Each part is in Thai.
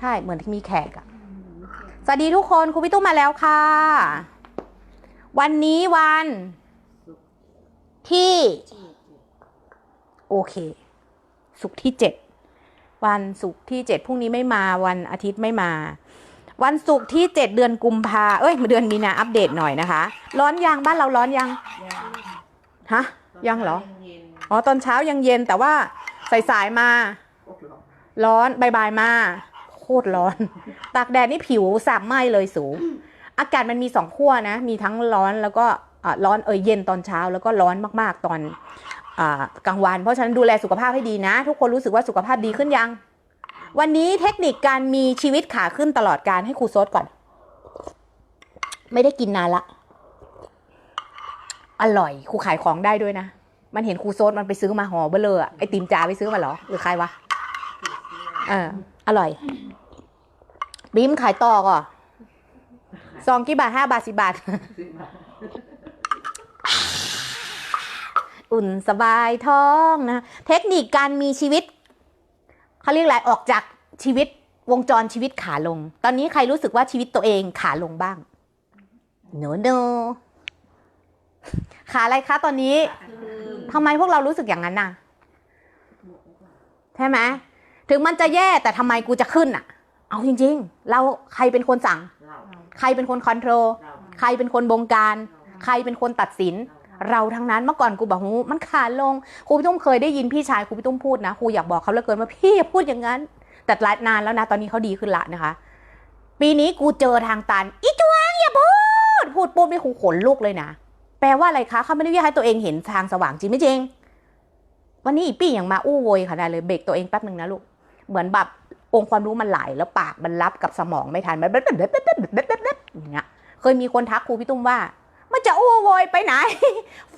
ใช่เหมือนมีแขกอะสวัสดีทุกคนครูพี่ตุ้มมาแล้วค่ะ วันนี้วัน ที่ โอเค สุกร์ที่เจ็ดวันศุกร์ที่เจ็ดพรุ่งนี้ไม่มาวันอาทิตย์ไม่มา วันศุกร์ที่เจ็ดเดือนกุมภาเอ้ยเดือนมีนาอัปเดตหน่อยนะคะ ร้อนยังบ้านเราร้อนยังฮะยังเหรออ๋อตอนเช้ายังเย็นแต่ว่าสายๆมา ร้อนบายๆมาโค ตรร้อน ตากแดดนี่ผิวสามไหมเลยสูอากาศมันมีสองขั้วนะ มีทั้งร้อนแล้วก็อ่าร้อนเอยเย็นตอนเช้าแล้วก็ร้อนมากๆตอนอากลางวัน เพราะฉะนั้นดูแลสุขภาพให้ดีนะ ทุกคนรู้สึกว่าสุขภาพดีขึ้นยัง วันนี้เทคนิคการมีชีวิตขาขึ้นตลอดการให้ครูโซดก่อน ไม่ได้กินนานละ อร่อยครูขายของได้ด้วยนะ มันเห็นครูโซดมันไปซื้อมาห่อเบลเลอร์อะไอติมจาไปซื้อมาเหรอ หรือใครวะ เอออร่อย บีมขายต่อก่อนซองกี่บาทห้าบาทสิบาท อุ่นสบายท้องนะ เทคนิคการมีชีวิตเขาเรียกอะไรออกจากชีวิตวงจรชีวิตขาลง ตอนนี้ใครรู้สึกว่าชีวิตตัวเองขาลงบ้างโนโนขาอะไรคะตอนนี้ทำไมพวกเรารู้สึกอย่างนั้นน่ะ ใช่ไหมถึงมันจะแย่แต่ทำไมกูจะขึ้นอะ เอาจริงๆ เราใครเป็นคนสั่งเราใครเป็นคนคอนโทรลเราใครเป็นคนบงการ ใครเป็นคนตัดสิน เราทั้งนั้นเมื่อก่อนกูบอกหูมันขาลงครูพี่ตุ้มเคยได้ยินพี่ชายครูพี่ตุ้มพูดนะครูอยากบอกเขาเหลือเกินว่าพี่อย่าพูดอย่างนั้น แต่หลายนานแล้วนะตอนนี้เขาดีขึ้นละนะคะ ปีนี้กูเจอทางตันอีจวงอย่าพูดพูดปุ๊บนี่ครูขนลุกเลยนะแปลว่าอะไรคะเขาไม่ได้อยากให้ตัวเองเห็นทางสว่างจริงไม่จริง วันนี้อีปี้อย่างมาอู้โวยขนาดเลยเบรกตัวเองแป๊บหนึ่งนะลูกเหมือนแบบ องค์ความรู้มันไหลแล้วปากมันรับกับสมองไม่ทันมันแบบแบบแบบแบบแบบแบบแบบอย่างเงี้ยเคยมีคนทักครูพี่ตุ้มว่ามันจะอู้โวยไปไหน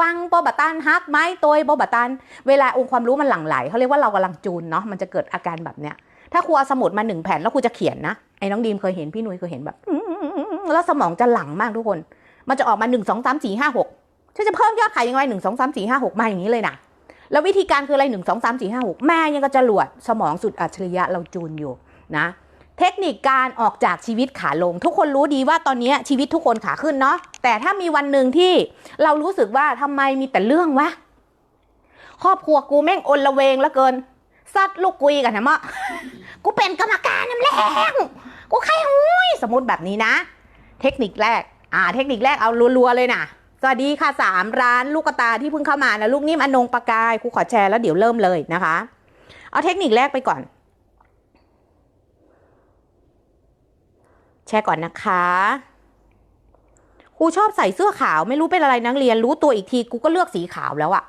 ฟังปอบัตันฮักไม้ตัวปอบัตันเวลาองค์ความรู้มันหลั่งไหลเขาเรียกว่าเรากำลังจูนเนาะมันจะเกิดอาการแบบเนี้ยถ้าครูเอาสมุดมาหนึ่งแผ่นแล้วครูจะเขียนนะไอ้น้องดีมเคยเห็นพี่นุ้ยเคยเห็นแบบแล้วสมองจะหลั่งมากทุกคน มันจะออกมาหนึ่งสองสามสี่ห้าหกฉันจะเพิ่มยอดขายยังไงหนึ่งสองสามสี่ห้าหกมาอย่างนี้เลยนะ แล้ววิธีการคืออะไรหนึ่งสองสามสี่ห้าหกแม่ยังก็จะหลวดสมองสุดอัจฉริยะเราจูนอยู่นะเทคนิคการออกจากชีวิตขาลง ทุกคนรู้ดีว่าตอนนี้ชีวิตทุกคนขาขึ้นเนาะแต่ถ้ามีวันหนึ่งที่เรารู้สึกว่าทำไมมีแต่เรื่องวะครอบครัวกูแม่งอนละเวงล้วเกินซัดลูกกุยกันนะมะกูเป็นกรรมการน้ำแรงกูใครหุยสมมติแบบนี้นะ เทคนิคแรก อ่า เทคนิคแรกเอารัวๆเลยนะ สวัสดีค่ะสามร้านลูกกระตาที่เพิ่งเข้ามานะลูกนิ่มอนงประกายครูขอแชร์แล้วเดี๋ยวเริ่มเลยนะคะ เอาเทคนิคแรกไปก่อน แชร์ก่อนนะคะครูชอบใส่เสื้อขาวไม่รู้เป็นอะไรนักเรียนรู้ตัวอีกทีกูก็เลือกสีขาวแล้วอะ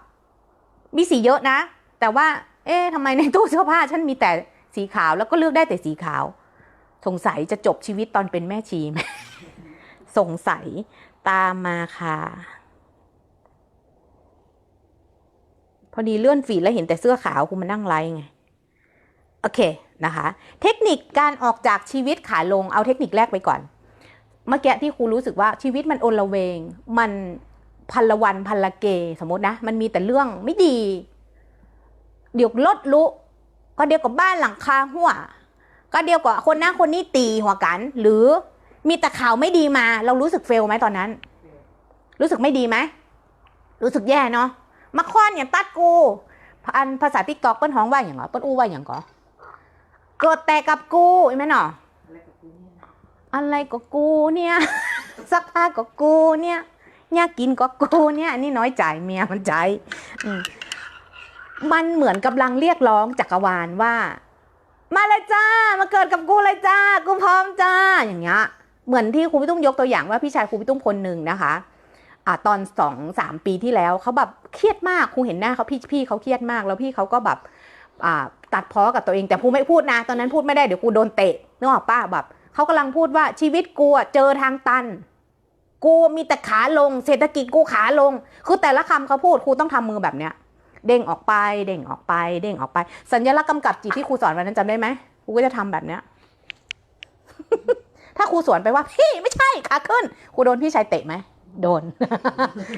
มีสีเยอะนะ แต่ว่า เอ๊ะทำไมในตู้เสื้อผ้าฉันมีแต่สีขาวแล้วก็เลือกได้แต่สีขาว สงสัยจะจบชีวิตตอนเป็นแม่ชีไหมสงสัย ตามมาค่ะ พอดีเลื่อนฟีดแล้วเห็นแต่เสื้อขาวคุณมานั่งไลฟ์ไง โอเคนะคะ เทคนิคการออกจากชีวิตขาลงเอาเทคนิคแรกไปก่อน เมื่อกี้ที่ครูรู้สึกว่าชีวิตมันโอนละเวง มันพันละวันพันละเก สมมตินะ มันมีแต่เรื่องไม่ดี เดี๋ยวลดลุก็เดียวกับบ้านหลังคาหัว ก็เดียวกับคนหน้าคนนี้ตีหัวกัน หรือ มีแต่ข่าวไม่ดีมา เรารู้สึกเฟลไหมตอนนั้น รู้สึกไม่ดีไหมรู้สึกแย่เนาะมาค้อนอย่างตัดกูอันภาษาติ๊กตอกเปิ้นฮ้องว่าอย่างเหรอเปิ้นอู้ว่าอย่างก่อเกิดแต่กับกูใช่ไหมเนาะอะไรกับกูเนี่ยสักผ้าก็กูเนี่ยอยากกินก็กูเนี่ย นี่น้อยใจเมียมันใจมมันเหมือนกำลังเรียกร้องจักรวาลว่า มาเลยจ้า มาเกิดกับกูเลยจ้า กูพร้อมจ้า อย่างเงี้ย เหมือนที่ครูพี่ตุ้มยกตัวอย่างว่าพี่ชายครูพี่ตุ้มคนหนึ่งนะคะอ่าตอนสองสามปีที่แล้วเขาแบบเครียดมากครูเห็นหน้าเขาพี่พี่เขาเครียดมาก แล้วพี่เขาก็แบบอ่าตัดพ้อกับตัวเองแต่ครูไม่พูดนะ ตอนนั้นพูดไม่ได้เดี๋ยวกูโดนเตะนึกออกป้าแบบเขากำลังพูดว่าชีวิตกูเจอทางตัน กูมีแต่ขาลง เศรษฐกิจกูขาลง คือแต่ละคำเขาพูดครูต้องทำมือแบบเนี้ยเด้งออกไป เด้งออกไป เด้งออกไป สัญลักษณ์กำกับจิตที่ครูสอนวันนั้นจำได้ไหมครูก็จะทำแบบเนี้ย ถ้าครูสวนไปว่าพี่ไม่ใช่ขาขึ้นครูโดนพี่ชายเตะไหมโดน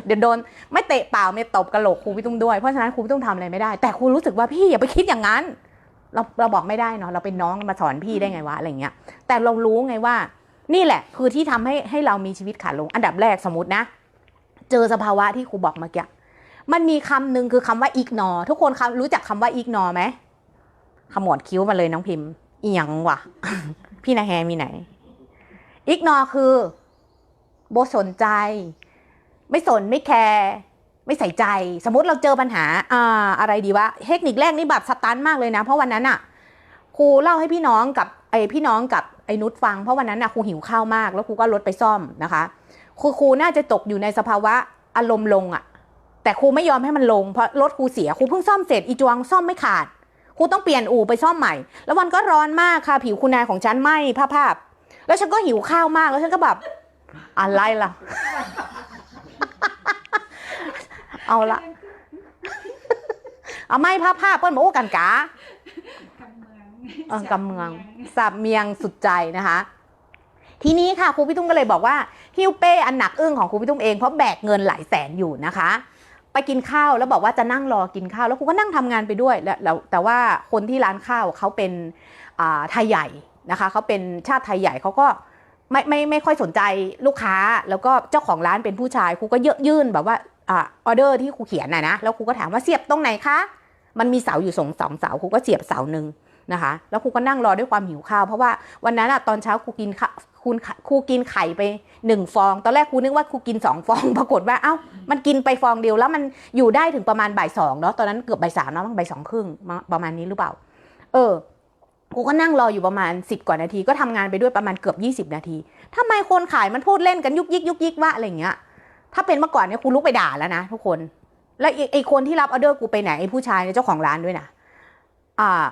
เดี๋ยวโดนไม่เตะเปล่าไม่ตบกระโหลกครูพี่ตุ้มด้วยเพราะฉะนั้นครูพี่ตุ้มทำอะไรไม่ได้ แต่ครูรู้สึกว่าพี่อย่าไปคิดอย่างนั้น เราเราบอกไม่ได้เนาะเราเป็นน้องมาสอนพี่ได้ไงวะอะไรเงี้ย แต่เรารู้ไงว่า นี่แหละ คือที่ทำให้ให้เรามีชีวิตขาลง อันดับแรกสมมตินะ เจอสภาวะที่ครูบอกเมื่อกี้มันมีคำหนึ่งคือคำว่า ignore ทุกคนครู้จักคำว่า ignore ไหมขมวดคิ้วมาเลยน้องพิมพ์อีหยังวะพี่นาแฮมีไหน ignore คือโบสนใจ ไม่สนไม่แคร์ไม่ใส่ใจ สมมติเราเจอปัญหาอ่าอะไรดีวะเทคนิคแรกนี่แบบสตันมากเลยนะ เพราะวันนั้นอะครูเล่าให้พี่น้องกับไอพี่น้องกับไอ้นุชฟังเพราะวันนั้นอะครูหิวข้าวมาก แล้วครูก็รถไปซ่อมนะคะครูครูน่าจะตกอยู่ในสภาวะอารมณ์ลงอะแต่ครูไม่ยอมให้มันลงเพราะรถครูเสียครูเพิ่งซ่อมเสร็จอีจวงซ่อมไม่ขาดครูต้องเปลี่ยนอู่ไปซ่อมใหม่ แล้ววันก็ร้อนมากค่ะผิวคุณนายของฉันไหม้ภาพ แล้วฉันก็หิวข้าวมากแล้วฉันก็แบบอะไรล่ะ เอาละเอาไม่ภาพภาพเปิ้ลบอกโอ้กันกากำเมืองเออกำเมืองสับเมียงสุดใจนะคะ ทีนี้ค่ะครูพี่ตุ้มก็เลยบอกว่าฮิวเป้อันหนักอึ้งของครูพี่ตุ้มเองเพราะแบกเงินหลายแสนอยู่นะคะ ไปกินข้าวแล้วบอกว่าจะนั่งรอกินข้าว แล้วครูก็นั่งทำงานไปด้วยแล้วแล้วแต่ว่าคนที่ร้านข้าวเขาเป็นอ่าไทยใหญ่ นะคะเขาเป็นชาติไทยใหญ่เขาก็ไม่ไม่ไม่ค่อยสนใจลูกค้าแล้วก็เจ้าของร้านเป็นผู้ชายครูก็เยอะยื่นแบบว่าอ่าออเดอร์ที่ครูเขียนน่ะนะแล้วครูก็ถามว่าเสียบตรงไหนคะมันมีเสาอยู่สองสองเสาครูก็เสียบเสาหนึ่งนะคะ แล้วครูก็นั่งรอด้วยความหิวข้าวเพราะว่าวันนั้นอะตอนเช้าครูกินข้าครูครูกินไข่ไปหนึ่งฟอง ตอนแรกครูนึกว่าครูกินสองฟอง ปรากฏว่า เอ้า มันกินไปฟองเดียวแล้วมันอยู่ได้ถึงประมาณบ่ายสองเนาะ ตอนนั้นเกือบบ่ายสามเนาะบ่ายสองครึ่งประมาณนี้หรือเปล่า เออ ครูก็นั่งรออยู่ประมาณสิบกว่านาที ก็ทำงานไปด้วยประมาณเกือบยี่สิบนาทีทำไมคนขายมันพูดเล่นกันยุกยิกยุกยิกว่าอะไรเงี้ย ถ้าเป็นเมื่อก่อนเนี่ยครูลุกไปด่าแล้วนะทุกคน แล้วไอ้คนที่รับออเดอร์กูไปไหนไอ้ผู้ชายเนี่ยเจ้าของร้านด้วยนะอ่า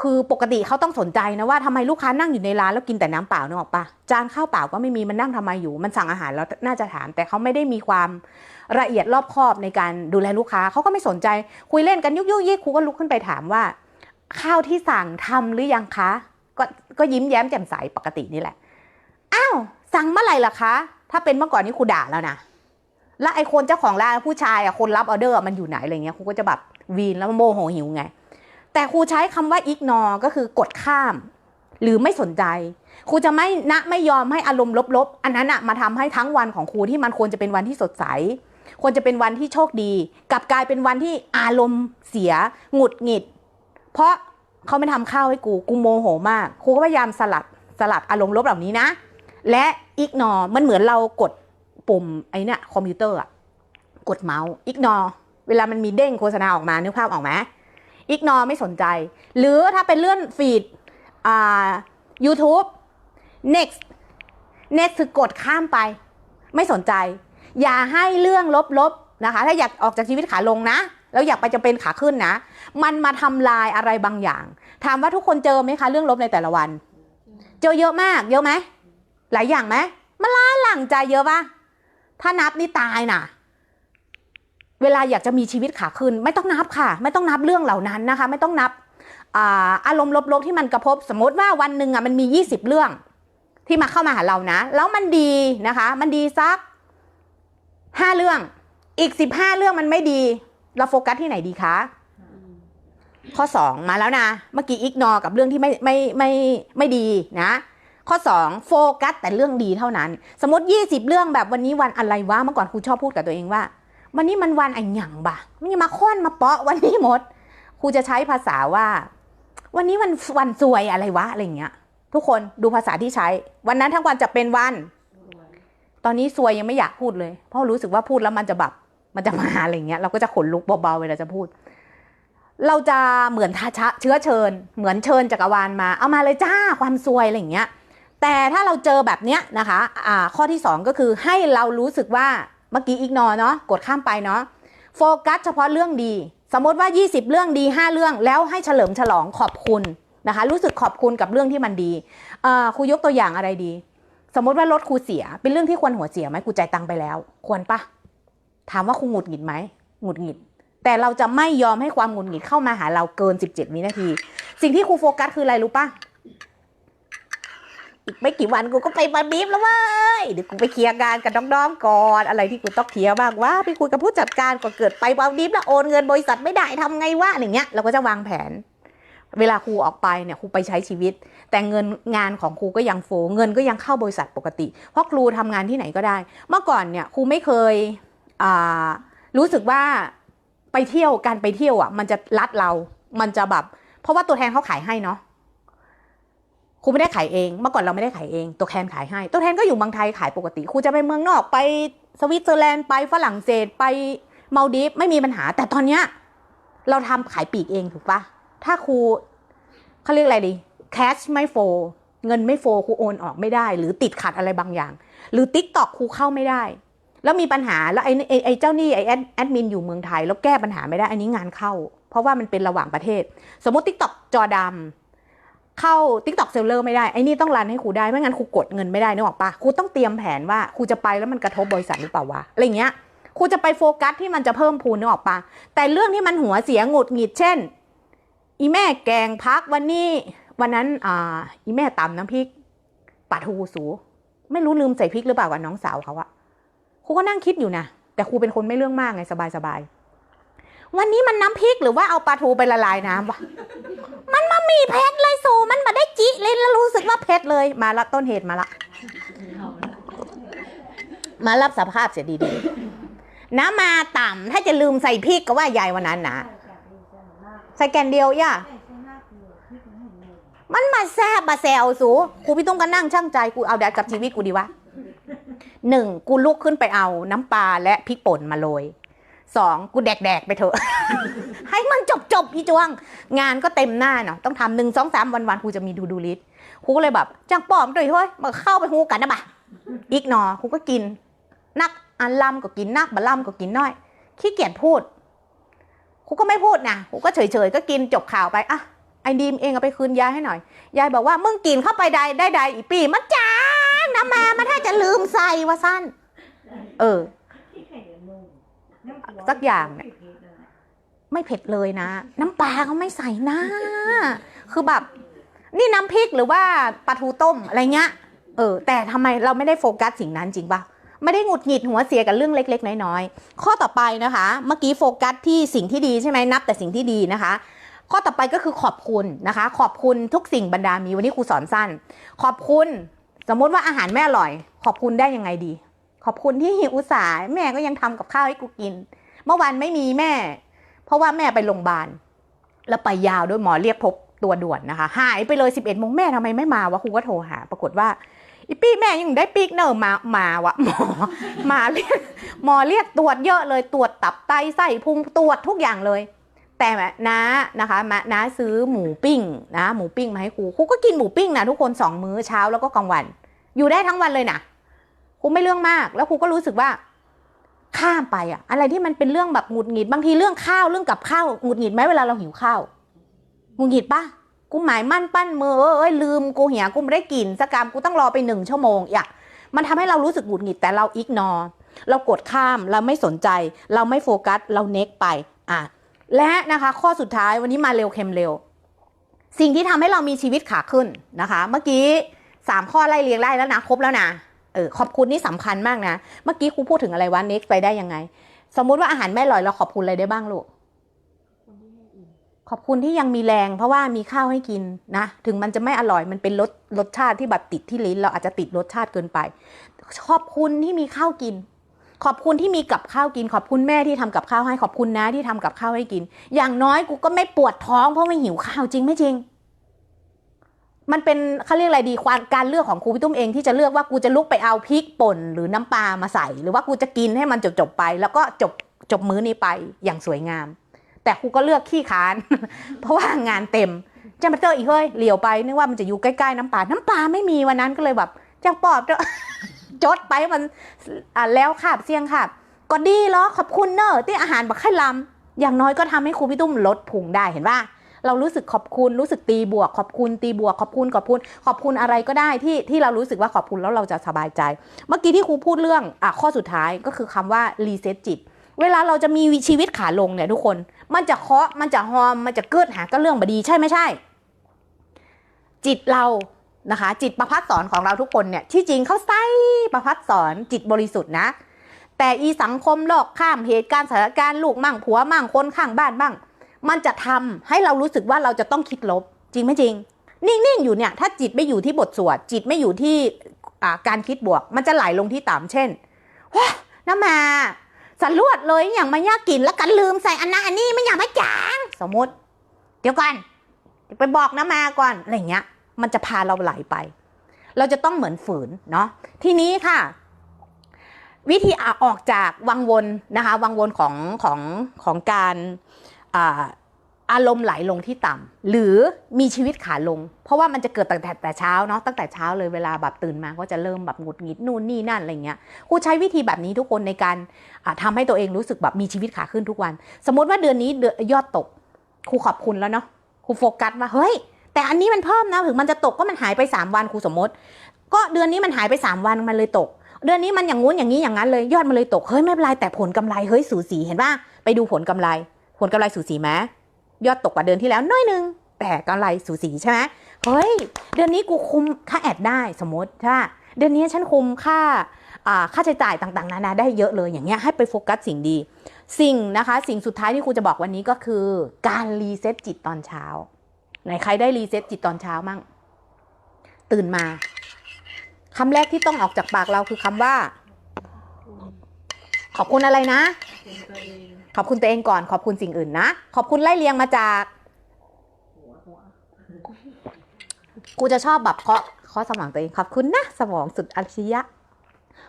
คือปกติเขาต้องสนใจนะว่าทำไมลูกค้านั่งอยู่ในร้านแล้วกินแต่น้ำเปล่านึกออกปะจานข้าวเปล่าก็ไม่มีมันนั่งทำไมอยู่ มันสั่งอาหารแล้วน่าจะถาม แต่เขาไม่ได้มีความละเอียดรอบคอบในการดูแลลูกค้าเขาก็ไม่สนใจ คุยเล่นกันยุกยุกยิกครูก็ลุกขึ้นไปถามว่า ข้าวที่สั่งทำหรือยังคะ ก็ก็ยิ้มแย้มแจ่มใสปกตินี่แหละอ้าวสั่งเมื่อไหร่ล่ะคะ ถ้าเป็นเมื่อก่อนนี่ครูด่าแล้วนะแล้วไอ้คนเจ้าของร้านผู้ชายอะคนรับออเดอร์มันอยู่ไหนอะไรเงี้ยครูก็จะแบบวีนแล้วโมโหหิวไง แต่ครูใช้คำว่า ignore ก็คือกดข้าม หรือไม่สนใจครูจะไม่นะไม่ยอมให้อารมณ์ลบๆ อันนั้นอะมาทำให้ทั้งวันของครูที่มันควรจะเป็นวันที่สดใส ควรจะเป็นวันที่โชคดี กลับกลายเป็นวันที่อารมณ์เสีย หงุดหงิด เพราะเขาไม่ทำข้าวให้กู กูโมโหมาก ครูก็พยายามสลัดสลัดอารมณ์ลบเหล่านี้นะ และ ignore มันเหมือนเรากดปุ่มไอ้เนี่ยคอมพิวเตอร์อะกดเมาส์ ignore เวลามันมีเด้งโฆษณาออกมานึกภาพออกไหมอิกนอไม่สนใจ หรือถ้าเป็นเลื่อนฟีดอ่า YouTube next next คือกดข้ามไป ไม่สนใจ อย่าให้เรื่องลบๆนะคะ ถ้าอยากออกจากชีวิตขาลงนะ แล้วอยากไปจะเป็นขาขึ้นนะ มันมาทำลายอะไรบางอย่าง ถามว่าทุกคนเจอไหมคะ เรื่องลบในแต่ละวัน เจอเยอะมาก เยอะไหมหลายอย่างไหมมันล้าหลังใจเยอะปะถ้านับนี่ตายน่ะ เวลาอยากจะมีชีวิตขาขึ้น ไม่ต้องนับค่ะ ไม่ต้องนับเรื่องเหล่านั้นนะคะ ไม่ต้องนับอาอารมณ์ลบๆที่มันกระทบสมมติว่าวันหนึ่งอะมันมี 20 เรื่อง ที่มาเข้ามาหาเรานะ แล้วมันดีนะคะ มันดีสักห้าเรื่องอีก 15 เรื่องมันไม่ดี เราโฟกัสที่ไหนดีคะ ข้อ 2 มาแล้วนะ เมื่อกี้อิกนอกับเรื่องที่ไม่ไม่ไม่ไม่ดีนะ ข้อ 2 โฟกัสแต่เรื่องดีเท่านั้น สมมติ 20 เรื่องแบบวันนี้วันอะไรวะเมื่อก่อนครูชอบพูดกับตัวเองว่า วันนี้มันวันไอ้หยังบะมันมาค้อนมาเปาะวันนี้หมดครูจะใช้ภาษาว่า วันนี้วันวันซวยอะไรวะอะไรเงี้ย ทุกคนดูภาษาที่ใช้ วันนั้นทั้งวันจะเป็นวัน ตอนนี้ซวยยังไม่อยากพูดเลย เพราะรู้สึกว่าพูดแล้วมันจะแบบมันจะมาอะไรเงี้ยเราก็จะขนลุกเบาๆเวลาจะพูด เราจะเหมือนทาชะเชื้อเชิญ เหมือนเชิญจักรวาลมา เอามาเลยจ้าความซวยอะไรอย่างเงี้ย แต่ถ้าเราเจอแบบเนี้ยนะคะอ่าข้อที่สองก็คือให้เรารู้สึกว่าเมื่อกี้อีกนอเนาะกดข้ามไปเนาะโฟกัสเฉพาะเรื่องดี สมมติว่า 20 เรื่องดี 5 เรื่องแล้วให้เฉลิมฉลองขอบคุณนะคะ รู้สึกขอบคุณกับเรื่องที่มันดีครูยกตัวอย่างอะไรดี สมมติว่ารถครูเสีย เป็นเรื่องที่ควรหัวเสียไหมครูจ่ายตังค์ไปแล้ว ควรปะถามว่าครูหงุดหงิดไหมหงุดหงิด แต่เราจะไม่ยอมให้ความหงุดหงิดเข้ามาหาเราเกิน 17วินาที สิ่งที่ครูโฟกัสคืออะไรรู้ปะอีกไม่กี่วันกูก็ไปมาบีฟแล้วเว้ยเดี๋ยวกูไปเคลียร์งานกับน้องๆก่อนอะไรที่กูต้องเคลียร์บ้างว่าไปคุยกับผู้จัดการก่อนเกิดไปวางบีฟแล้วโอนเงินบริษัทไม่ได้ทำไงวะอะไรเงี้ยเราก็จะวางแผน เวลาครูออกไปเนี่ยครูไปใช้ชีวิต แต่เงินงานของครูก็ยังโฟเงินก็ยังเข้าบริษัทปกติ เพราะครูทำงานที่ไหนก็ได้ เมื่อก่อนเนี่ยครูไม่เคยรู้สึกว่า ไปเที่ยวการไปเที่ยวอะ มันจะรัดเรา มันจะแบบ เพราะว่าตัวแทนเขาขายให้เนาะครูไม่ได้ขายเอง เมื่อก่อนเราไม่ได้ขายเอง ตัวแทนขายให้ ตัวแทนก็อยู่เมืองไทยขายปกติครูจะไปเมืองนอกไปสวิตเซอร์แลนด์ไปฝรั่งเศสไปมาลดีฟไม่มีปัญหา แต่ตอนเนี้ยเราทำขายปีกเองถูกปะถ้าครูเขาเรียกอะไรดีแคชไม่โฟเงินไม่โฟครูโอนออกไม่ได้ หรือติดขัดอะไรบางอย่าง หรือติ๊กตอกครูเข้าไม่ได้ แล้วมีปัญหาแล้วไอ้ไอ้เจ้าหนี้ไอ้แอดมินอยู่เมืองไทย แล้วแก้ปัญหาไม่ได้อันนี้งานเข้า เพราะว่ามันเป็นระหว่างประเทศ สมมติติ๊กตอกจอดำเข้าติ๊กตอกเซลเลอร์ไม่ได้ไอ้นี่ต้องรันให้ครูได้ไม่งั้นครูกดเงินไม่ได้นึกออกปะครูต้องเตรียมแผนว่าครูจะไปแล้วมันกระทบบริษัทหรือเปล่าวะอะไรเงี้ยครูจะไปโฟกัสที่มันจะเพิ่มพูนนึกออกปะแต่เรื่องที่มันหัวเสียงุดหงิดเช่น อีแม่แกงพักวันนี้วันนั้นอ่าอีแม่ตำน้ำพริกปลาทูสู ไม่รู้ลืมใส่พริกหรือเปล่ากับน้องสาวเขาอะ ครูก็นั่งคิดอยู่นะ แต่ครูเป็นคนไม่เรื่องมากไงสบายสบายๆวันนี้มันน้ำพริกหรือว่าเอาปลาทูไปละลายน้ำวะมันมามีเผ็ดเลยสูมันมาได้จิเลยแล้วรู้สึกว่าเผ็ดเลยมาละต้นเหตุมาละ มารับสภาพเสียดีๆน้ำมาต่ำถ้าจะลืมใส่พริกก็ว่ายายวันนั้นนะใส่แกนเดียวย่ามันมาแซบมาแซวสูครูพี่ตุ้มก็นั่งช่างใจกูเอาแดดกับชีวิตกูดีวะ หนึ่งกูลุกขึ้นไปเอาน้ำปลาและพริกป่นมาโรยสองกูแดกแดกๆไปเถอะ ให้มันจบจบๆพี่จวง งานก็เต็มหน้าเนาะต้องทำหนึ่งสองสามวันวันกูจะมีดูดูลิสต์กูก็เลยแบบจังปอมด้วยเฮ้ยมาเข้าไปฮูกันนะบ่ะอีกหนอครูก็กิน นักอันลำก็กินนักบะลำก็กินน้อยขี้เกียจพูดครูก็ไม่พูดนะครูก็เฉยๆก็กินจบข่าวไปอะไอ้ดีมเองเอาไปคืนยายให้หน่อย ยายบอกว่ามึงกินเข้าไปได้ได้ใดอีปีมันจ้า น้ำมามันถ้าจะลืมใส่ว่าสั้น เออ สักอย่างเนี่ยไม่เผ็ดเลยนะ น้ำปลาเขาไม่ใส่นะ คือแบบ นี่น้ำพริกหรือว่าปลาทูต้มอะไรเงี้ย เออ แต่ทำไมเราไม่ได้โฟกัสสิ่งนั้นจริงปะไม่ได้หงุดหงิดหัวเสียกับเรื่องเล็ก ๆ น้อยๆ ข้อต่อไปนะคะ เมื่อกี้โฟกัสที่สิ่งที่ดีใช่ไหมนับ แต่สิ่งที่ดีนะคะ ข้อต่อไปก็คือขอบคุณนะคะ ขอบคุณทุกสิ่งบรรดามีวันนี้ครูสอนสั้น ขอบคุณ สมมติว่าอาหารแม่อร่อย ขอบคุณได้ยังไงดี ขอบคุณที่อุตส่าห์แม่ก็ยังทำกับข้าวให้กูกิน เมื่อวานไม่มีแม่ เพราะว่าแม่ไปโรงพยาบาลแล้วไปยาวด้วยหมอเรียกพบตัวด่วนนะคะ หายไปเลย 11โมงแม่ทำไมไม่มาวะครูก็โทรหา ปรากฏว่าอีปี้แม่ยังได้ปีกเนอร์มามาวะหมอมาเรียกหมอเรียกตรวจเยอะเลยตรวจตับไตไส้พุงตรวจทุกอย่างเลย แต่น้านะคะมาน้าซื้อหมูปิ้งนะหมูปิ้งมาให้ครูครูก็กินหมูปิ้งนะทุกคนสองมื้อเช้าแล้วก็กลางวัน อยู่ได้ทั้งวันเลยนะครูไม่เรื่องมาก แล้วครูก็รู้สึกว่า ข้ามไปอะอะไรที่มันเป็นเรื่องแบบหงุดหงิดบางทีเรื่องข้าวเรื่องกับข้าวหงุดหงิดไหมเวลาเราหิวข้าวหงุดหงิดปะกูหมายมั่นปั้นมือเอ้ยลืมกูเหียกูไม่ได้กินสกรรมกูต้องรอไปหนึ่งชั่วโมงอย่ามันทำให้เรารู้สึกหงุดหงิดแต่เราอิกนอเรากดข้ามเราไม่สนใจ เราไม่โฟกัสเราเน็กไปอะ และนะคะข้อสุดท้ายวันนี้มาเร็วเค็มเร็ว สิ่งที่ทำให้เรามีชีวิตขาขึ้นนะคะ เมื่อกี้สามข้อไล่เรียงไล่แล้วนะครบแล้วนะเออขอบคุณนี่สำคัญมากนะ เมื่อกี้ครูพูดถึงอะไรวะ next ไปได้ยังไง สมมุติว่าอาหารแม่อร่อยเราขอบคุณอะไรได้บ้างลูกขอบคุณที่ยังมีแรง เพราะว่ามีข้าวให้กินนะ ถึงมันจะไม่อร่อยมันเป็นรสรสชาติที่แบบติดที่ลิ้น เราอาจจะติดรสชาติเกินไป ขอบคุณที่มีข้าวกิน ขอบคุณที่มีกับข้าวกิน ขอบคุณแม่ที่ทำกับข้าวให้ขอบคุณนะที่ทำกับข้าวให้กิน อย่างน้อยกูก็ไม่ปวดท้องเพราะไม่หิวข้าวจริงไม่จริง มันเป็นเขาเรียกอะไรดีความการเลือกของครูพี่ตุ้มเองที่จะเลือกว่ากูจะลุกไปเอาพริกป่น หรือน้ำปลามาใส่ หรือว่ากูจะกินให้มันจบจบไป แล้วก็จบจบมื้อนี้ไปอย่างสวยงาม แต่ครูก็เลือกขี้ค้าน เพราะว่างานเต็มจะมาเจออีกเฮ้ยเหลียวไปนึกว่ามันจะอยู่ใกล้ๆน้ำปลาน้ำปลาไม่มีวันนั้นก็เลยแบบจังปอบเด้อ จดไปมันอะแล้วขาบเสี่ยงขาบก็ดีเหรอขอบคุณเนอะที่อาหารบักไข่ลำอย่างน้อยก็ทำให้ครูพี่ตุ้มลดพุงได้เห็นป่ะเรารู้สึกขอบคุณรู้สึกตีบวก ขอบคุณตีบวก ขอบคุณขอบคุณ ขอบคุณอะไรก็ได้ที่ที่เรารู้สึกว่าขอบคุณแล้วเราจะสบายใจ เมื่อกี้ที่ครูพูดเรื่องอะข้อสุดท้ายก็คือคำว่ารีเซ็ตจิต เวลาเราจะมีชีวิตขาลงเนี่ยทุกคน มันจะเคาะมันจะหอมมันจะเกิดหาก็เรื่องบดีใช่ไม่ใช่ จิตเรา นะคะ จิตประพัดสอนของเราทุกคนเนี่ยที่จริงเขาใส่ประพัดสอนจิตบริสุทธิ์นะ แต่อีสังคมโลกข้ามเหตุการณ์สถานการณ์ลูกมั่งผัวมั่งคนข้างบ้านบ้าง มันจะทำให้เรารู้สึกว่าเราจะต้องคิดลบ จริงไหมจริง นิ่งๆอยู่เนี่ย ถ้าจิตไม่อยู่ที่บทสวด จิตไม่อยู่ที่การคิดบวก มันจะไหลลงที่ต่ำเช่นว้าน้ำมาสลวดเลยอย่างมายากินแล้วกันลืมใส่อันนั้นอันนี้ไม่อยากมาจาง สมมติ เดี๋ยวก่อนไปบอกน้ำมาก่อนอะไรอย่างเงี้ย มันจะพาเราไหลไป เราจะต้องเหมือนฝืนเนาะทีนี้ค่ะ วิธีออกจากวังวนนะคะวังวนของของของการอารมณ์ไหลลงที่ต่ำหรือมีชีวิตขาลง เพราะว่ามันจะเกิดตั้งแต่แต่เช้าเนาะตั้งแต่เช้าเลยเวลาแบบตื่นมาก็จะเริ่มแบบหงุดหงิดนู่นนี่นั่นอะไรเงี้ยครูใช้วิธีแบบนี้ทุกคนในการอะทำให้ตัวเองรู้สึกแบบมีชีวิตขาขึ้นทุกวัน สมมติว่าเดือนนี้ยอดตกครูขอบคุณแล้วเนาะครูโฟกัสว่าเฮ้ย แต่อันนี้มันเพิ่มนะถึงมันจะตกก็มันหายไป 3 วันครูสมมติ ก็เดือนนี้มันหายไป 3 วันมันเลยตก เดือนนี้มันอย่างงู้นอย่างนี้อย่างนั้นเลยยอดมันเลยตกเฮ้ยไม่เป็นไรแต่ผลกำไรเฮ้ยสูสีเห็นป่ะไปดูผลกำไร ผลกำไรสูสีไหมยอดตกกว่าเดือนที่แล้วน้อยหนึงแต่กำไรสูสีใช่ไหมเฮ้ยเดือนนี้กูคุมค่าแอดได้สมมติใช่ปะเดือนนี้ฉันคุมค่าค่าใช้จ่ายต่างๆนานาได้เยอะเลยอย่างเงี้ยให้ไปโฟกัสสิ่งดี สิ่งนะคะ สิ่งสุดท้ายที่ครูจะบอกวันนี้ก็คือ การรีเซ็ตจิตตอนเช้า ไหนใครได้รีเซ็ตจิตตอนเช้ามั่ง ตื่นมาคำแรกที่ต้องออกจากปากเราคือคำว่า ขอบคุณอะไรนะ ขอบคุณตัวเองก่อน ขอบคุณสิ่งอื่นนะ ขอบคุณไล่เรียงมาจาก กูจะชอบแบบเคาะเคาะสมองตัวเอง ขอบคุณนะสมองสุดอัจฉริยะ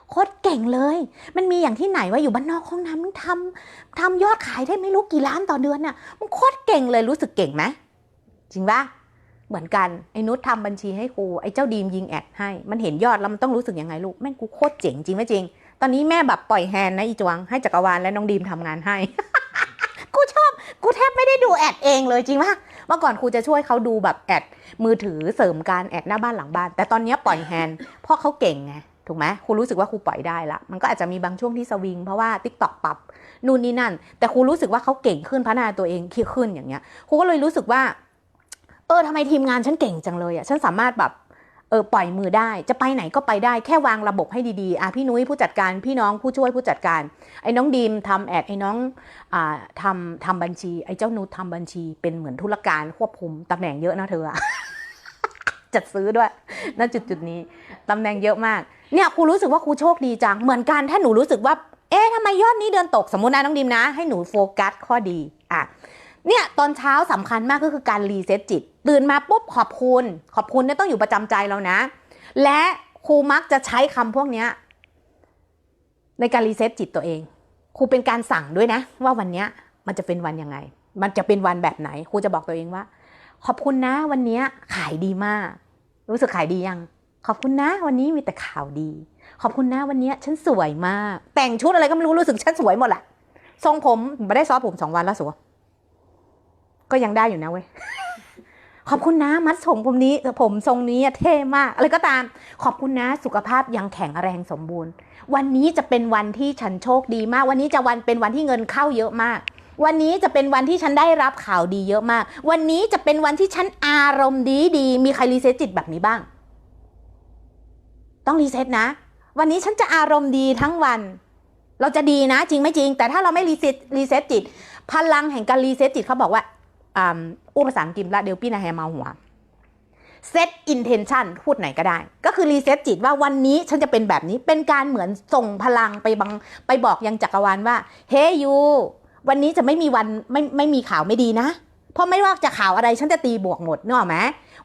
โคตรเก่งเลย มันมีอย่างที่ไหนว่าอยู่บ้านนอกห้องน้ำมึงทำทำยอดขายได้ไม่รู้กี่ล้านต่อเดือนน่ะมึงโคตรเก่งเลยรู้สึกเก่งไหม จริงปะเหมือนกัน ไอ้นุชทำบัญชีให้ครูไอ้เจ้าดีมยิงแอดให้ มันเห็นยอดแล้วมันต้องรู้สึกยังไงลูกแม่งกูโคตรเจ๋งจริงไหมจริง ตอนนี้แม่แบบปล่อยแฮนด์นะอีจวงให้จักรวาลและน้องดีมทำงานให้ กูชอบ กูแทบไม่ได้ดูแอดเองเลยจริงปะเมื่อก่อนครูจะช่วยเขาดูแบบแอดมือถือเสริมการแอดหน้าบ้านหลังบ้าน แต่ตอนนี้ปล่อยแฮนด์เพราะเขาเก่งไงถูกไหมครูรู้สึกว่าครูปล่อยได้ละ มันก็อาจจะมีบางช่วงที่สวิง เพราะว่าติ๊กต็อกปรับนู่นนี่นั่น แต่ครูรู้สึกว่าเขาเก่งขึ้นพัฒนาตัวเองขึ้นอย่างเงี้ยครูก็เลยรู้สึกว่า เออทำไมทีมงานฉันเก่งจังเลยอะฉันสามารถแบบเออปล่อยมือได้ จะไปไหนก็ไปได้แค่วางระบบให้ดีๆอะพี่นุ้ยผู้จัดการพี่น้องผู้ช่วยผู้จัดการ ไอ้น้องดีมทำแอดไอ้น้องอ่าทำทำบัญชี ไอ้เจ้านุชทำบัญชีเป็นเหมือนธุรการควบคุมตำแหน่งเยอะนะเธออะจัดซื้อด้วยณจุดจุดนี้ตำแหน่งเยอะมาก เนี่ยครูรู้สึกว่าครูโชคดีจัง เหมือนกันถ้าหนูรู้สึกว่า เอ๊ะทำไมยอดนี้เดินตกสมมตินะน้องดีมนะ ให้หนูโฟกัสข้อดีอะ เนี่ยตอนเช้าสำคัญมากก็คือการรีเซ็ตจิต ตื่นมาปุ๊บขอบคุณ ขอบคุณเนี่ยต้องอยู่ประจำใจเรานะ และครูมักจะใช้คำพวกเนี้ยในการรีเซ็ตจิตตัวเอง ครูเป็นการสั่งด้วยนะ ว่าวันเนี้ยมันจะเป็นวันยังไง มันจะเป็นวันแบบไหน ครูจะบอกตัวเองว่า ขอบคุณนะวันเนี้ยขายดีมาก รู้สึกขายดียัง ขอบคุณนะวันนี้มีแต่ข่าวดี ขอบคุณนะวันนี้ฉันสวยมาก แต่งชุดอะไรก็ไม่รู้รู้สึกฉันสวยหมดแหละทรงผมไม่ได้ซ้อฟผมสองวันแล้วสัว ก็ยังได้อยู่นะเว้ยขอบคุณนะมัดผมผมนี้ผมทรงนี้เท่มาก อะไรก็ตามขอบคุณนะ สุขภาพยังแข็งแรงสมบูรณ์ วันนี้จะเป็นวันที่ฉันโชคดีมาก วันนี้จะวันเป็นวันที่เงินเข้าเยอะมาก วันนี้จะเป็นวันที่ฉันได้รับข่าวดีเยอะมาก วันนี้จะเป็นวันที่ฉันอารมณ์ดีดีมีใครรีเซ็ตจิตแบบนี้บ้าง ต้องรีเซ็ตนะ วันนี้ฉันจะอารมณ์ดีทั้งวัน เราจะดีนะ จริงไม่จริง แต่ถ้าเราไม่รีเซ็ตรีเซ็ตจิต พลังแห่งการรีเซ็ตจิตเขาบอกว่า อู้ภาษาอังกฤษละเดลปี้นาแฮมาหัว set intention พูดไหนก็ได้ ก็คือรีเซ็ตจิตว่าวันนี้ฉันจะเป็นแบบนี้เป็นการเหมือนส่งพลังไปบังไปบอกยังจักรวาลว่าเฮ้ยยูวันนี้จะไม่มีวันไม่ไม่มีข่าวไม่ดีนะ เพราะไม่ว่าจะข่าวอะไรฉันจะตีบวกหมดนึกออกไหม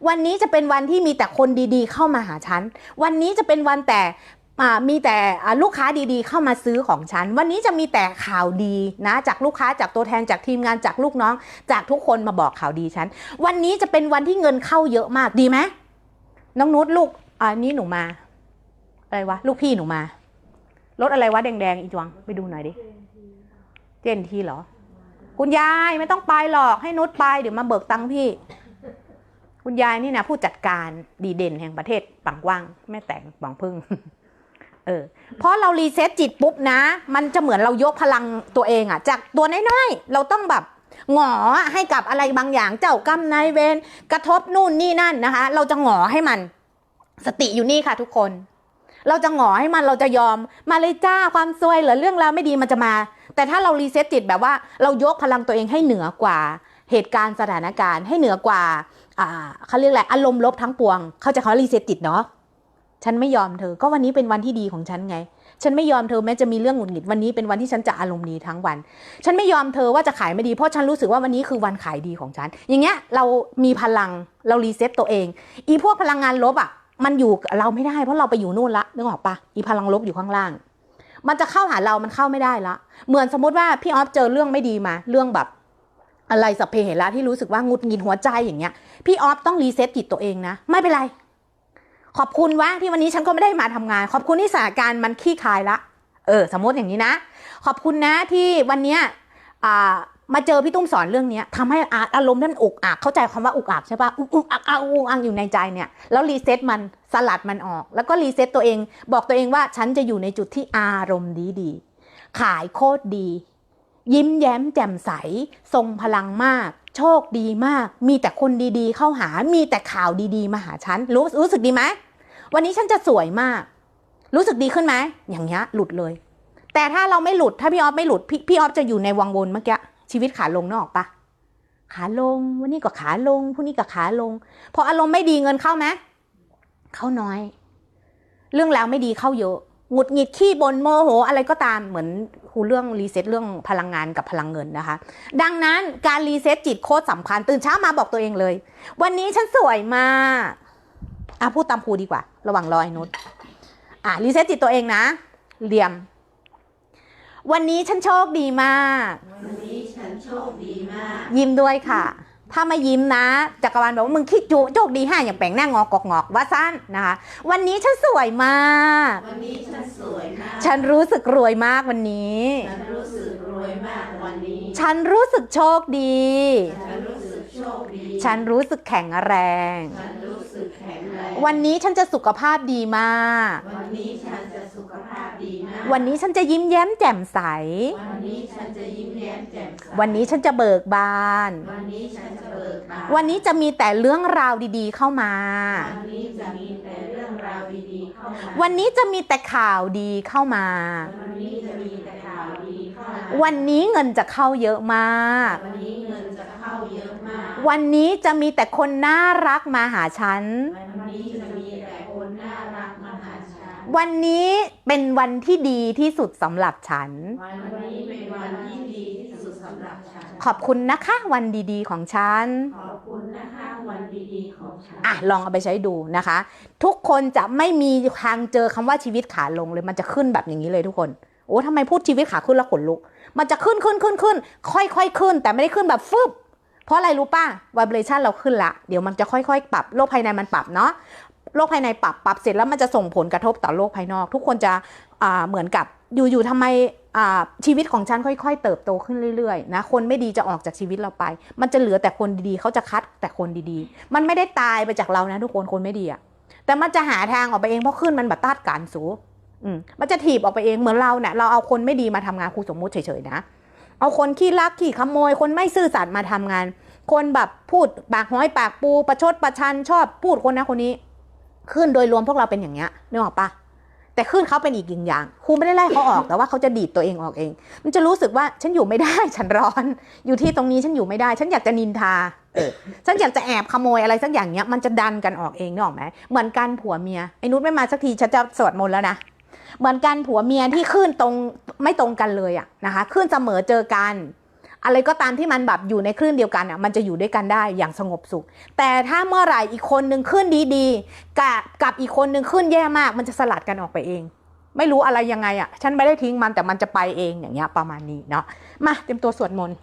วันนี้จะเป็นวันที่มีแต่คนดีๆ เข้ามาหาฉัน วันนี้จะเป็นวันแต่ มีแต่ลูกค้าดีๆ เข้ามาซื้อของฉัน วันนี้จะมีแต่ข่าวดีนะ จากลูกค้าจากตัวแทนจากทีมงานจากลูกน้อง จากทุกคนมาบอกข่าวดีฉัน วันนี้จะเป็นวันที่เงินเข้าเยอะมากดีไหมน้องนุชลูกอ่านี่หนูมาอะไรวะลูกพี่หนูมารถอะไรวะแดงๆอีจวงไปดูหน่อยดิเจนทีเหรอ คุณยายไม่ต้องไปหรอกให้นุชไปเดี๋ยวมาเบิกตังค์พี่ คุณยายนี่นะผู้จัดการดีเด่นแห่งประเทศปังกว้างแม่แต่งบางพึ่ง เออเพราะเรารีเซ็ตจิตปุ๊บนะ มันจะเหมือนเรายกพลังตัวเองอะจากตัวน้อยๆ เราต้องแบบหงอให้กับอะไรบางอย่างเจ้ากรรมนายเวรกระทบนู่นนี่นั่นนะคะ เราจะหงอให้มัน สติอยู่นี่ค่ะทุกคน เราจะหงอให้มันเราจะยอมมาเลยจ้าความซวยหรือเรื่องราวไม่ดีมันจะมา แต่ถ้าเรารีเซ็ตจิตแบบว่าเรายกพลังตัวเองให้เหนือกว่าเหตุการณ์สถานการณ์ให้เหนือกว่าอ่าเขาเรียกอะไรอารมณ์ลบทั้งปวง เขาใจเขารีเซ็ตจิตเนาะ ฉันไม่ยอมเธอ ก็วันนี้เป็นวันที่ดีของฉันไง ฉันไม่ยอมเธอแม้จะมีเรื่องหงุดหงิดวันนี้เป็นวันที่ฉันจะอารมณ์ดีทั้งวัน ฉันไม่ยอมเธอว่าจะขายไม่ดีเพราะฉันรู้สึกว่าวันนี้คือวันขายดีของฉัน อย่างเงี้ยเรามีพลังเรารีเซ็ตตัวเอง อีพวกพลังงานลบอะมันอยู่เราไม่ได้เพราะเราไปอยู่นู่นละนึกออกปะอีพลังลบอยู่ข้างล่าง มันจะเข้าหาเรามันเข้าไม่ได้ละ เหมือนสมมติว่าพี่ออฟเจอเรื่องไม่ดีมา เรื่องแบบอะไรสัพเพเหระที่รู้สึกว่าหงุดหงิดหัวใจอย่างเงี้ย พี่ออฟต้องรีเซ็ตจิตตัวเองนะ ไม่เป็นไร ขอบคุณว่าที่วันนี้ฉันก็ไม่ได้มาทำงาน ขอบคุณที่สถานการณ์มันคลี่คายละ เออ สมมติอย่างนี้นะ ขอบคุณนะที่วันเนี้ยอ่ามาเจอพี่ตุ้มสอนเรื่องนี้ทำให้อารมณ์นั้นอกอักเข้าใจคำว่าอกอักใช่ปะอุกอักอักอุกอักอยู่ในใจเนี่ยแล้วรีเซ็ตมันสลัดมันออก แล้วก็รีเซ็ตตัวเอง บอกตัวเองว่าฉันจะอยู่ในจุดที่อารมณ์ดีดี ขายโคตรดี ยิ้มแย้มแจ่มใส ทรงพลังมาก โชคดีมาก มีแต่คนดีๆ เข้าหามีแต่ข่าวดีๆ มาหาฉันรู้รู้สึกดีไหม วันนี้ฉันจะสวยมาก รู้สึกดีขึ้นไหมอย่างเงี้ยหลุดเลย แต่ถ้าเราไม่หลุดถ้าพี่ออฟไม่หลุดพี่พี่ออฟจะอยู่ในวังวนเมื่อกี้ชีวิตขาลงนออกปะขาลง วันนี้ก็ขาลงพรุ่งนี้ก็ขาลงพออารมณ์ไม่ดีเงินเข้าไหมเข้าน้อย เรื่องราวไม่ดีเข้าเยอะหงุดหงิดขี้บนโมโห อะไรก็ตามเหมือนครูเรื่องรีเซ็ตเรื่องพลังงานกับพลังเงินนะคะ ดังนั้นการรีเซ็ตจิตโคตรสำคัญ ตื่นเช้ามาบอกตัวเองเลย วันนี้ฉันสวยมาก อะพูดตามครูดีกว่า ระหว่างรอไอ้นุชอะรีเซ็ตจิตตัวเองนะเหลี่ยม วันนี้ฉันโชคดีมาก วันนี้ฉันโชคดีมาก ยิ้มด้วยค่ะ ถ้าไม่ยิ้มนะจักรวาลบอกว่ามึงคิดจูโชคดีห้าอย่างแปลงหน้างอกอกงอกว่าสั้นนะคะ วันนี้ฉันสวยมาก วันนี้ฉันสวยมาก ฉันรู้สึกรวยมากวันนี้ ฉันรู้สึกรวยมากวันนี้ ฉันรู้สึกโชคดี ฉันรู้สึกโชคดี ฉันรู้สึกแข็งแรงฉัน วันนี้ฉันจะสุขภาพดีมาก วันนี้ฉันจะสุขภาพดีมาก วันนี้ฉันจะยิ้มแย้มแจ่มใส วันนี้ฉันจะยิ้มแย้มแจ่มใส วันนี้ฉันจะเบิกบาน วันนี้ฉันจะเบิกบาน วันนี้จะมีแต่เรื่องราวดีๆเข้ามา วันนี้จะมีแต่เรื่องราวดีๆเข้ามา วันนี้จะมีแต่ข่าวดีเข้ามา วันนี้จะมีแต่ข่าวดีเข้ามา วันนี้เงินจะเข้าเยอะมาก วันนี้เงินจะ เข้าเยอะมาก วันนี้จะมีแต่คนน่ารักมาหาฉัน วันนี้จะมีแต่คนน่ารักมาหาฉัน วันนี้เป็นวันที่ดีที่สุดสำหรับฉัน วันนี้เป็นวันที่ดีที่สุดสำหรับฉัน ขอบคุณนะคะวันดีๆของฉัน ขอบคุณนะคะวันดีๆของฉัน อะลองเอาไปใช้ดูนะคะ ทุกคนจะไม่มีทางเจอคำว่าชีวิตขาลงเลยมันจะขึ้นแบบอย่างนี้เลยทุกคนโอ้ทำไมพูดชีวิตขาขึ้นแล้วขนลุก มันจะขึ้นขึ้นขึ้นขึ้น ค่อยๆขึ้น แต่ไม่ได้ขึ้นแบบฟึบ เพราะอะไรรู้ป่ะว i เบรชันเราขึ้นละ เดี๋ยวมันจะค่อยๆ ปรับโลกภายในมันปรับเนาะโลกภายในปรับปรับเสร็จแล้วมันจะส่งผลกระทบต่อโลกภายนอก ทุกคนจะเหมือนกับอยู่ๆทำไมชีวิตของฉันค่อย ๆ เติบโตขึ้นเรื่อยๆนะคนไม่ดีจะออกจากชีวิตเราไป มันจะเหลือแต่คนดีๆเขาจะคัดแต่คนดีๆ มันไม่ได้ตายไปจากเรานะทุกคนคนไม่ดีอะแต่มันจะหาทางออกไปเองเพราะขึ้นมันแบบต้านการสูมันจะถีบออกไปเองเหมือนเราเนี่ยเราเอาคนไม่ดีมาทำงานครูสมมุติเฉยๆนะ เอาคนขี้ลักขี้ขโมย คนไม่ซื่อสัตย์มาทำงาน คนแบบพูดปากห้อยปากปูประชดประชันชอบพูดคนนะคนนี้ ขึ้นโดยรวมพวกเราเป็นอย่างเงี้ยนึกออกปะแต่ขึ้นเขาเป็นอีกอย่างอย่างครูไม่ได้ไล่เขาออกแต่ว่าเขาจะดีดตัวเองออกเอง มันจะรู้สึกว่าฉันอยู่ไม่ได้ฉันร้อน อยู่ที่ตรงนี้ฉันอยู่ไม่ได้ ฉันอยากจะนินทาเออฉันอยากจะแอบขโมยอะไรสักอย่างเนี้ยมันจะดันกันออกเองนึกออกไหมเหมือนกันผัวเมียไอ้นุชไม่มาสักทีฉันจะสวดมนต์แล้วนะ เหมือนกันผัวเมียที่ขึ้นตรงไม่ตรงกันเลยอะนะคะขึ้นเสมอเจอกัน อะไรก็ตามที่มันแบบอยู่ในคลื่นเดียวกันอะมันจะอยู่ด้วยกันได้อย่างสงบสุข แต่ถ้าเมื่อไหร่อีกคนนึงขึ้นดีๆกับกับอีกคนนึงขึ้นแย่มาก มันจะสลัดกันออกไปเอง ไม่รู้อะไรยังไงอะฉันไม่ได้ทิ้งมันแต่มันจะไปเองอย่างเงี้ยประมาณนี้เนาะมาเตรียมตัวสวดมนต์